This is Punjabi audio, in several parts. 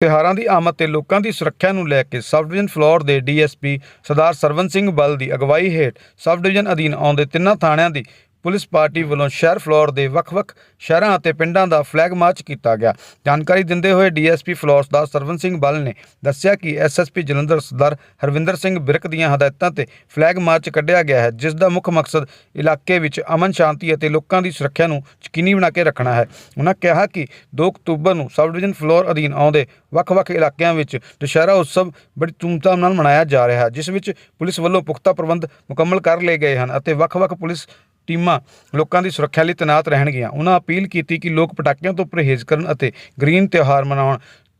ਤਿਉਹਾਰਾਂ ਦੀ ਆਮਦ ਤੇ ਲੋਕਾਂ ਦੀ ਸੁਰੱਖਿਆ ਨੂੰ ਲੈ ਕੇ ਸਬ ਡਿਵੀਜ਼ਨ ਫਲੋਰ ਦੇ ਡੀਐਸਪੀ ਸਰਦਾਰ ਸਰਵਨ ਸਿੰਘ ਬਲ ਦੀ ਅਗਵਾਈ ਹੇਠ ਸਬ ਡਿਵੀਜ਼ਨ ਅਧੀਨ ਆਉਂਦੇ ਤਿੰਨਾਂ ਥਾਣਿਆਂ ਦੀ ਪੁਲਿਸ ਪਾਰਟੀ ਵੱਲੋਂ ਸ਼ਹਿਰ ਫਲੋਰ ਦੇ ਵੱਖ-ਵੱਖ ਸ਼ਹਿਰਾਂ ਅਤੇ ਪਿੰਡਾਂ ਦਾ ਫਲੈਗ ਮਾਰਚ ਕੀਤਾ ਗਿਆ। ਜਾਣਕਾਰੀ ਦਿੰਦੇ ਹੋਏ ਡੀਐਸਪੀ ਫਲੋਰ ਸਰਦਾਰ ਸਰਵਨ ਸਿੰਘ ਬਲ ਨੇ ਦੱਸਿਆ ਕਿ ਐਸਐਸਪੀ ਜਲੰਧਰ ਸਰਦਾਰ ਹਰਵਿੰਦਰ ਸਿੰਘ ਬਿਰਕ ਦੀਆਂ ਹਦਾਇਤਾਂ ਤੇ ਫਲੈਗ ਮਾਰਚ ਕੱਢਿਆ ਗਿਆ ਹੈ, ਜਿਸ ਦਾ ਮੁੱਖ ਮਕਸਦ ਇਲਾਕੇ ਵਿੱਚ ਅਮਨ, ਸ਼ਾਂਤੀ ਅਤੇ ਲੋਕਾਂ ਦੀ ਸੁਰੱਖਿਆ ਨੂੰ ਯਕੀਨੀ ਬਣਾ ਕੇ ਰੱਖਣਾ ਹੈ। ਉਹਨਾਂ ਕਿਹਾ ਕਿ 2 ਅਕਤੂਬਰ ਨੂੰ ਸਬ ਡਿਵੀਜ਼ਨ ਫਲੋਰ ਅਧੀਨ ਆਉਂਦੇ ਵੱਖ-ਵੱਖ ਇਲਾਕਿਆਂ ਵਿੱਚ ਦੁਸ਼ਹਿਰਾ ਉਤਸਵ ਬੜੀ ਧੂਮਧਾਮ ਨਾਲ ਮਨਾਇਆ ਜਾ ਰਿਹਾ ਹੈ, ਜਿਸ ਵਿੱਚ ਪੁਲਿਸ ਵੱਲੋਂ ਪੁਖਤਾ ਪ੍ਰਬੰਧ ਮੁਕੰਮਲ ਕਰ ਲਏ ਗਏ ਹਨ ਅਤੇ ਵੱਖ-ਵੱਖ ਪੁਲਿਸ ਟੀਮਾਂ ਲੋਕਾਂ ਦੀ ਸੁਰੱਖਿਆ ਲਈ ਤੈਨਾਤ ਰਹਿਣਗੀਆਂ। ਉਹਨਾਂ ਅਪੀਲ ਕੀਤੀ ਕਿ ਲੋਕ ਪਟਾਕਿਆਂ ਤੋਂ ਪਰਹੇਜ਼ ਕਰਨ ਅਤੇ ਗ੍ਰੀਨ ਤਿਉਹਾਰ ਮਨਾਉਣ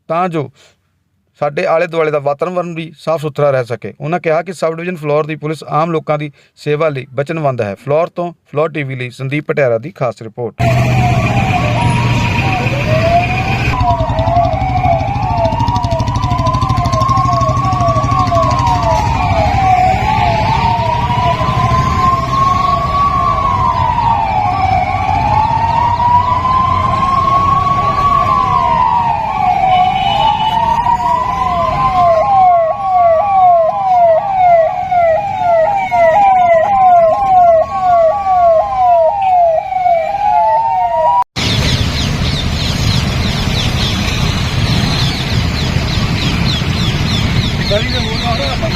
ਤਾਂ ਜੋ ਸਾਡੇ ਆਲੇ ਦੁਆਲੇ ਦਾ ਵਾਤਾਵਰਣ ਵੀ ਸਾਫ਼ ਸੁਥਰਾ ਰਹਿ ਸਕੇ। ਉਹਨਾਂ ਕਿਹਾ ਕਿ ਸਬ ਡਿਵੀਜ਼ਨ ਫਲੋਰ ਦੀ ਪੁਲਿਸ ਆਮ ਲੋਕਾਂ ਦੀ ਸੇਵਾ ਲਈ ਵਚਨਬੱਧ ਹੈ। ਫਲੋਰ ਤੋਂ ਫਲੋਰ ਟੀਵੀ ਲਈ ਸੰਦੀਪ ਪਟਿਆਰਾ ਦੀ ਖਾਸ ਰਿਪੋਰਟ।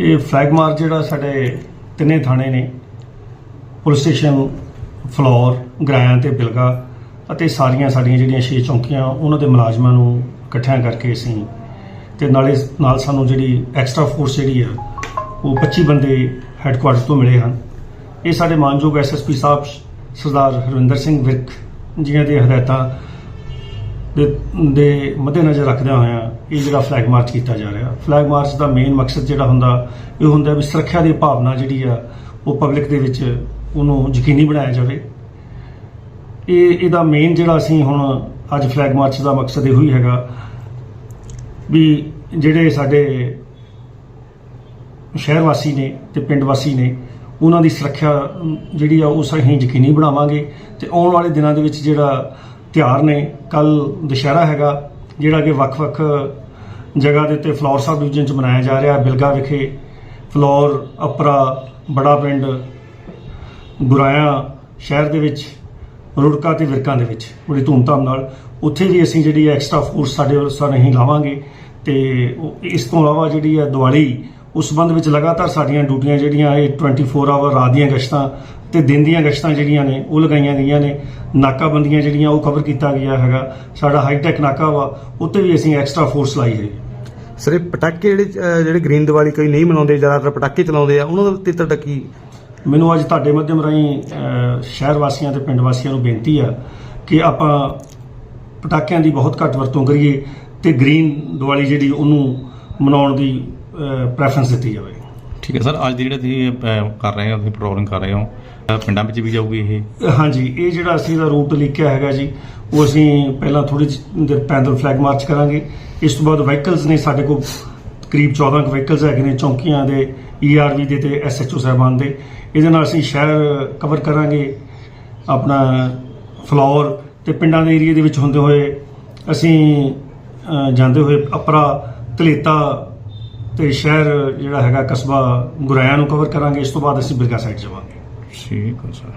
ਇਹ ਫਲੈਗ ਮਾਰਚ ਜਿਹੜਾ ਸਾਡੇ ਤਿੰਨੇ ਥਾਣੇ ਨੇ, ਪੁਲਿਸ ਸਟੇਸ਼ਨ, ਫਲੋਰ, ਗਰਾਇਆਂ ਤੇ ਬਿਲਗਾ ਅਤੇ ਸਾਰੀਆਂ ਸਾਡੀਆਂ ਜਿਹੜੀਆਂ ਛੇ ਚੌਂਕੀਆਂ, ਉਹਨਾਂ ਦੇ ਮੁਲਾਜ਼ਮਾਂ ਨੂੰ ਇਕੱਠਿਆਂ ਕਰਕੇ ਅਸੀਂ ਤੇ ਨਾਲੇ ਨਾਲ ਸਾਨੂੰ ਜਿਹੜੀ ਐਕਸਟਰਾ ਫੋਰਸ ਜਿਹੜੀ ਆ, ਉਹ 25 ਬੰਦੇ ਹੈੱਡਕੁਆਰਟਰ ਤੋਂ ਮਿਲੇ ਹਨ। ਇਹ ਸਾਡੇ ਮਾਨਯੋਗ ਐਸਐਸਪੀ ਸਾਹਿਬ ਸਰਦਾਰ ਹਰਵਿੰਦਰ ਸਿੰਘ ਵਿਰਕ ਜੀਆਂ ਦੇ ਹਦਾਇਤਾਂ ਦੇ ਦੇ ਮੱਦੇਨਜ਼ਰ ਰੱਖਦਿਆਂ ਹੋਇਆਂ ਇਹ ਜਿਹੜਾ ਫਲੈਗ ਮਾਰਚ ਕੀਤਾ ਜਾ ਰਿਹਾ। ਫਲੈਗ ਮਾਰਚ ਦਾ ਮੇਨ ਮਕਸਦ ਜਿਹੜਾ ਹੁੰਦਾ, ਇਹ ਹੁੰਦਾ ਵੀ ਸੁਰੱਖਿਆ ਦੀ ਭਾਵਨਾ ਜਿਹੜੀ ਆ, ਉਹ ਪਬਲਿਕ ਦੇ ਵਿੱਚ ਉਹਨੂੰ ਯਕੀਨੀ ਬਣਾਇਆ ਜਾਵੇ। ਇਹ, ਇਹਦਾ ਮੇਨ ਜਿਹੜਾ ਅਸੀਂ ਹੁਣ ਅੱਜ ਫਲੈਗ ਮਾਰਚ ਦਾ ਮਕਸਦ ਇਹੋ ਹੀ ਹੈਗਾ ਵੀ ਜਿਹੜੇ ਸਾਡੇ ਸ਼ਹਿਰ ਵਾਸੀ ਨੇ ਤੇ ਪਿੰਡ ਵਾਸੀ ਨੇ, ਉਹਨਾਂ ਦੀ ਸੁਰੱਖਿਆ ਜਿਹੜੀ ਆ, ਉਹ ਅਸੀਂ ਯਕੀਨੀ ਬਣਾਵਾਂਗੇ ਤੇ ਆਉਣ ਵਾਲੇ ਦਿਨਾਂ ਦੇ ਵਿੱਚ ਜਿਹੜਾ ਤਿਉਹਾਰ ਨੇ ਕੱਲ ਦੁਸ਼ਹਿਰਾ ਹੈਗਾ ਜਿਹੜਾ ਕਿ ਵੱਖ-ਵੱਖ ਜਗ੍ਹਾ ਦੇ ਉੱਤੇ ਫਲੋਰ ਸਾਹਿਬ ਡਿਵੀਜ਼ਨ ਚ ਮਨਾਇਆ ਜਾ ਰਿਹਾ ਬਿਲਗਾ ਵਿਖੇ ਫਲੋਰ ਅਪਰਾ ਬੜਾ ਪਿੰਡ ਗੁਰਾਇਆ ਸ਼ਹਿਰ ਦੇ ਵਿੱਚ, ਰੁੜਕਾ ਤੇ ਵਿਰਕਾਂ ਦੇ ਵਿੱਚ, ਬੜੀ ਧੂਮਧਾਮ ਨਾਲ। ਉੱਥੇ ਵੀ ਅਸੀਂ ਜਿਹੜੀ ਐਕਸਟਰਾ ਫੋਰਸ ਸਾਡੇ ਵੱਲੋਂ ਸਰ ਅਸੀਂ ਲਾਵਾਂਗੇ ਤੇ ਇਸ ਤੋਂ ਇਲਾਵਾ ਜਿਹੜੀ ਹੈ ਦੀਵਾਲੀ, ਉਸ ਸੰਬੰਧ ਵਿੱਚ ਲਗਾਤਾਰ ਸਾਡੀਆਂ ਡਿਊਟੀਆਂ ਜਿਹੜੀਆਂ ਇਹ 24 ਆਵਰ ਰਾਤ ਦੀਆਂ ਗਸ਼ਤਾਂ ਤੇ ਦਿਨ ਦੀਆਂ ਗਸ਼ਤਾਂ ਜਿਹੜੀਆਂ ਨੇ ਉਹ ਲਗਾਈਆਂ ਗਈਆਂ ਨੇ। ਨਾਕਾਬੰਦੀਆਂ ਜਿਹੜੀਆਂ ਉਹ ਕਵਰ ਕੀਤਾ ਗਿਆ ਹੈਗਾ। ਸਾਡਾ ਹਾਈਟੈਕ ਨਾਕਾ ਵਾ ਉੱਤੇ ਵੀ ਅਸੀਂ ਐਕਸਟਰਾ ਫੋਰਸ ਲਾਈ ਹੈ ਸਰ ਇਹ ਪਟਾਕੇ ਜਿਹੜੇ ਅਹ, ਜਿਹੜੇ ਗ੍ਰੀਨ ਦੀਵਾਲੀ ਕੋਈ ਨਹੀਂ ਮਨਾਉਂਦੇ ਜ਼ਿਆਦਾਤਰ ਪਟਾਕੇ ਚਲਾਉਂਦੇ ਆ ਉਹਨਾਂ ਦੇ ਤੁਹਾਡਾ ਕੀ? ਮੈਨੂੰ ਅੱਜ ਤੁਹਾਡੇ ਮਾਧਿਅਮ ਰਾਹੀਂ ਅਹ, ਸ਼ਹਿਰ ਵਾਸੀਆਂ ਤੇ ਪਿੰਡ ਵਾਸੀਆਂ ਨੂੰ ਬੇਨਤੀ ਆ ਕਿ ਆਪਾਂ ਪਟਾਕਿਆਂ ਦੀ ਬਹੁਤ ਘੱਟ ਵਰਤੋਂ ਕਰੀਏ ਤੇ ਗ੍ਰੀਨ ਦੀਵਾਲੀ ਜਿਹੜੀ ਉਹਨੂੰ ਮਨਾਉਣ ਦੀ ਪ੍ਰੈਫਰੈਂਸ ਦਿੱਤੀ ਜਾਵੇ। ਠੀਕ ਹੈ ਸਰ ਅੱਜ ਦੀ ਜਿਹੜਾ ਤੁਸੀਂ ਅਹ, ਕਰ ਰਹੇ ਹੋ ਤੁਸੀਂ ਪੈਟਰੋਲਿੰਗ ਕਰ ਰਹੇ ਹੋ ਅਹ, ਪਿੰਡਾਂ ਵਿੱਚ ਵੀ ਜਾਊਗੀ ਇਹ? ਹਾਂਜੀ ਇਹ ਜਿਹੜਾ ਅਸੀਂ ਦਾ ਰੂਟ ਲਿਖਿਆ ਹੈਗਾ ਜੀ ਉਹ ਅਸੀਂ ਪਹਿਲਾਂ ਥੋੜੀ ਦੇਰ ਪੈਂਦਲ ਫਲੈਗ ਮਾਰਚ ਕਰਾਂਗੇ। ਇਸ ਤੋਂ ਬਾਅਦ ਵਹੀਕਲਸ ਨੇ ਸਾਡੇ ਕੋਲ ਕਰੀਬ 14 ਕੁ ਵਹੀਕਲਸ ਹੈਗੇ ਨੇ ਚੌਂਕੀਆਂ ਦੇ ਈਆਰਵੀ ਦੇ ਤੇ ਐਸਐਚਓ ਸਾਹਿਬਾਨ ਦੇ। ਇਹਦੇ ਨਾਲ ਅਸੀਂ ਸ਼ਹਿਰ ਕਵਰ ਕਰਾਂਗੇ ਆਪਣਾ ਫਲੋਰ ਤੇ ਪਿੰਡਾਂ ਦੇ ਏਰੀਆ ਦੇ ਵਿੱਚ ਹੁੰਦੇ ਹੋਏ ਅਸੀਂ ਅ, ਜਾਂਦੇ ਹੋਏ ਅਪਰਾ ਧਲੇਤਾ ਤੇ ਸ਼ਹਿਰ ਜਿਹੜਾ ਹੈਗਾ ਕਸਬਾ ਗੁਰਾਇਆ ਨੂੰ ਕਵਰ ਕਰਾਂਗੇ, ਇਸ ਤੋਂ ਬਾਅਦ ਅਸੀਂ ਬਿਰਗਾ ਸਾਈਡ ਜਾਵਾਂਗੇ। ਠੀਕ ਹੈ ਸਰ।